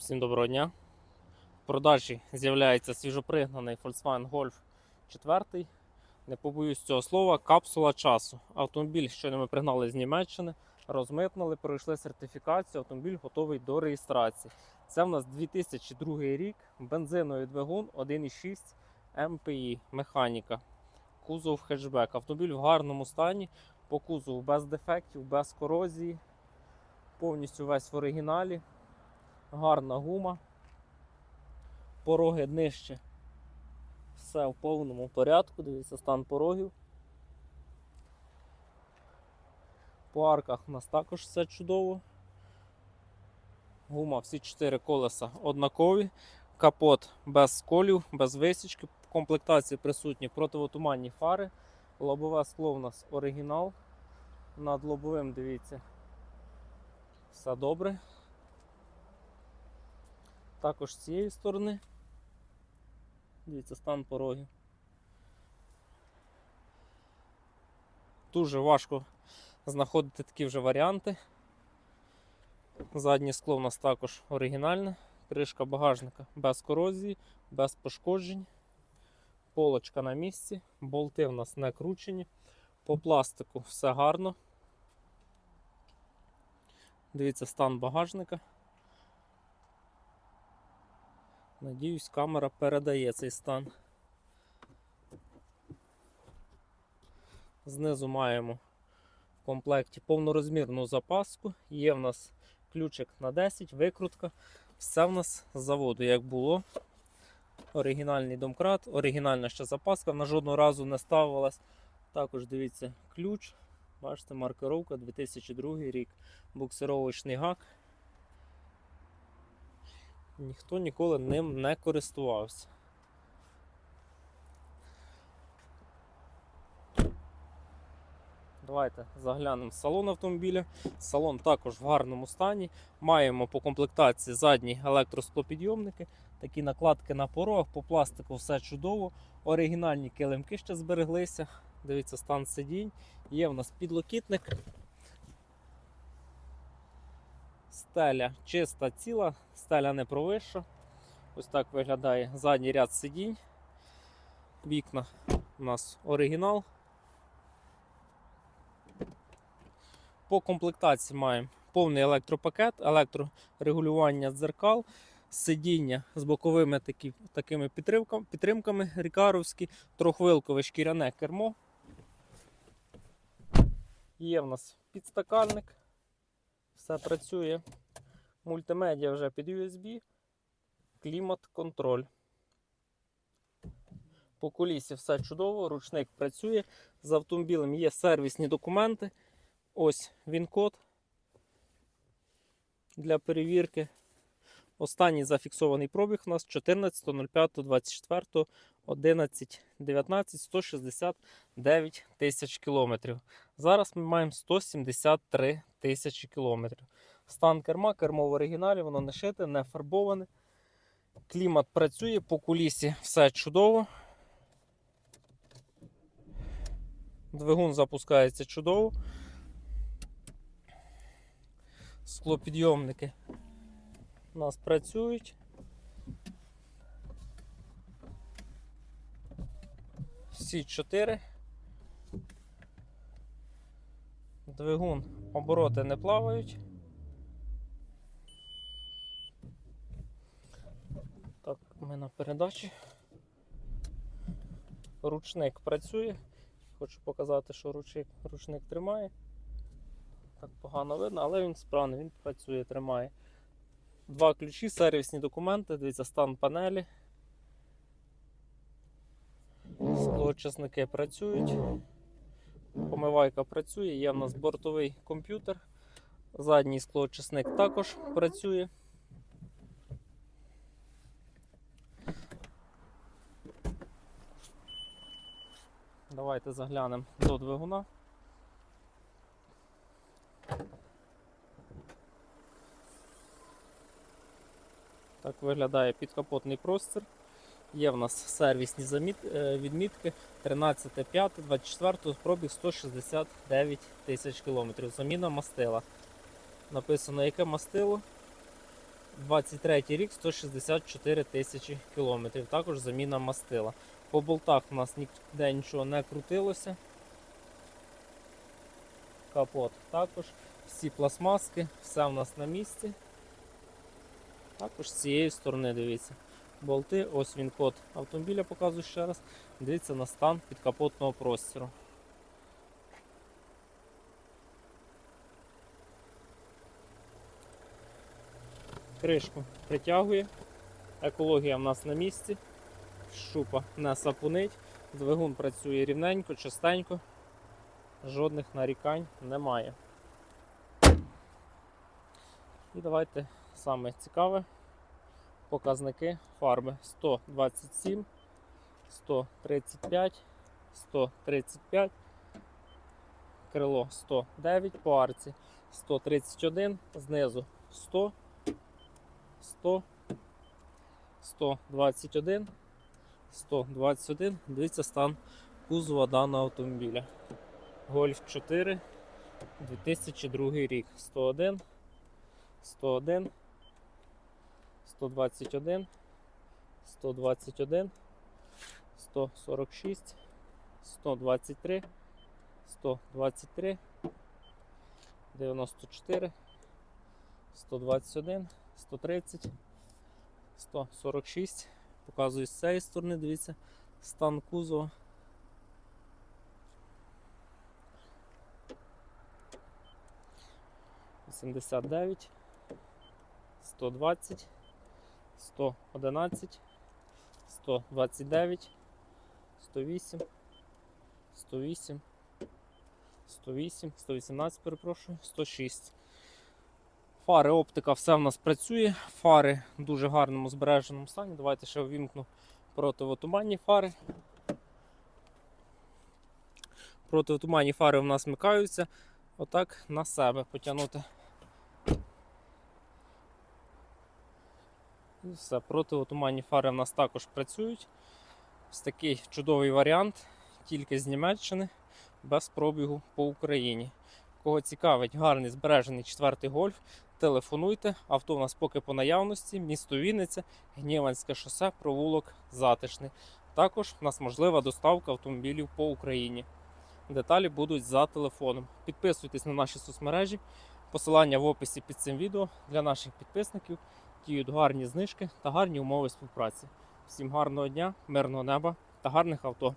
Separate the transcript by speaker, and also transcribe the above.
Speaker 1: Всім доброго дня. В продажі з'являється свіжопригнаний Volkswagen Golf 4. Не побоюсь цього слова, капсула часу. Автомобіль, що ми пригнали з Німеччини, розмитнили, пройшли сертифікацію, автомобіль готовий до реєстрації. Це в нас 2002 рік, бензиновий двигун 1,6 МПІ, механіка, кузов хетчбек. Автомобіль в гарному стані, по кузову без дефектів, без корозії, повністю весь в оригіналі гарна гума, пороги нижче. Все в повному порядку, дивіться стан порогів. По арках у нас також все чудово. Гума, всі чотири колеса однакові, капот без сколів, без висічки. В комплектації присутні противотуманні фари, лобове скло у нас оригінал. Над лобовим, дивіться, все добре. Також з цієї сторони. Дивіться, стан порогів. Дуже важко знаходити такі вже варіанти. Заднє скло у нас також оригінальне, кришка багажника без корозії, без пошкоджень, полочка на місці, болти у нас не кручені, по пластику все гарно. Дивіться стан багажника. Надіюсь, камера передає цей стан. Знизу маємо в комплекті повнорозмірну запаску. Є в нас ключик на 10, викрутка. Все в нас з заводу, як було. Оригінальний домкрат, оригінальна ще запаска, вона жодного разу не ставилась. Також дивіться ключ. Бачите, маркировка 2002 рік, буксировочний гак ніхто ніколи ним не користувався. Давайте заглянемо в салон автомобіля. Салон також в гарному стані. Маємо по комплектації задні електросклопідйомники, такі накладки на порогах, по пластику все чудово. Оригінальні килимки ще збереглися. Дивіться, стан сидінь. Є в нас підлокітник. Стеля чиста ціла, стеля не провища. Ось так виглядає задній ряд сидінь. Вікна у нас оригінал. По комплектації маємо повний електропакет, електрорегулювання дзеркал, сидіння з боковими такі, такими підтримками, підтримками рікаровські, трохвилкове шкіряне кермо. Є в нас підстаканник. Все працює. Мультимедіа вже під USB, клімат-контроль. По колісі все чудово, ручник працює. З автомобілем є сервісні документи. Ось він код для перевірки. Останній зафіксований пробіг у нас 14.05.24, 11.19, 169 тисяч кілометрів. Зараз ми маємо 173 тисячі кілометрів. Стан керма, кермо в оригіналі, воно не шите, не фарбоване. Клімат працює, по кулісі все чудово. Двигун запускається чудово. Склопідйомники у нас працюють. Всі чотири. Двигун обороти не плавають. Так, ми на передачі. Ручник працює. Хочу показати, що ручник, ручник тримає. Так погано видно, але він справний, він працює, тримає. Два ключі, сервісні документи, дивіться, стан панелі. Склоочисники працюють. Помивайка працює, є в нас бортовий комп'ютер. Задній склоочисник також працює. Давайте заглянемо до двигуна. Так виглядає підкапотний простір. Є в нас сервісні заміт, е, відмітки 13.5.24 пробіг 169 тисяч кілометрів. Заміна мастила. Написано, яке мастило. 23 рік 164 тисячі кілометрів. Також заміна мастила. По болтах у нас ніде нічого не крутилося. Капот також. Всі пластмаски, все в нас на місці. Також з цієї сторони дивіться. Болти, ось він код автомобіля показую ще раз. Дивіться на стан підкапотного простіру. Кришку притягує. Екологія в нас на місці. Шупа не сапунить. Двигун працює рівненько, чистенько. Жодних нарікань немає. І давайте саме цікаве. Показники фарби 127, 135, 135, крило 109 по арці, 131, знизу 100, 100, 121, 121. Дивіться стан кузова даного автомобіля. Гольф 4, 2002 рік. 101, 101, 121, 121, 146, 123, 123, 94, 121, 130, 146. Показую з цієї сторони, дивіться, стан кузова. Вісімдесят дев'ять, сто двадцять, сто одинадцять, сто двадцять дев'ять, сто вісім, сто вісім, сто вісім, сто вісімнадцять, перепрошую, сто шість. Фари, оптика, все в нас працює. Фари в дуже гарному збереженому стані. Давайте ще увімкну противотуманні фари. Противотуманні фари в нас вмикаються. Отак на себе потягнути. Все, противотуманні фари в нас також працюють. Ось такий чудовий варіант, тільки з Німеччини, без пробігу по Україні. Кого цікавить гарний збережений четвертий гольф, телефонуйте. Авто у нас поки по наявності, місто Вінниця, Гніванське шосе, провулок Затишний. Також у нас можлива доставка автомобілів по Україні. Деталі будуть за телефоном. Підписуйтесь на наші соцмережі. Посилання в описі під цим відео для наших підписників. Діють гарні знижки та гарні умови співпраці. Всім гарного дня, мирного неба та гарних авто.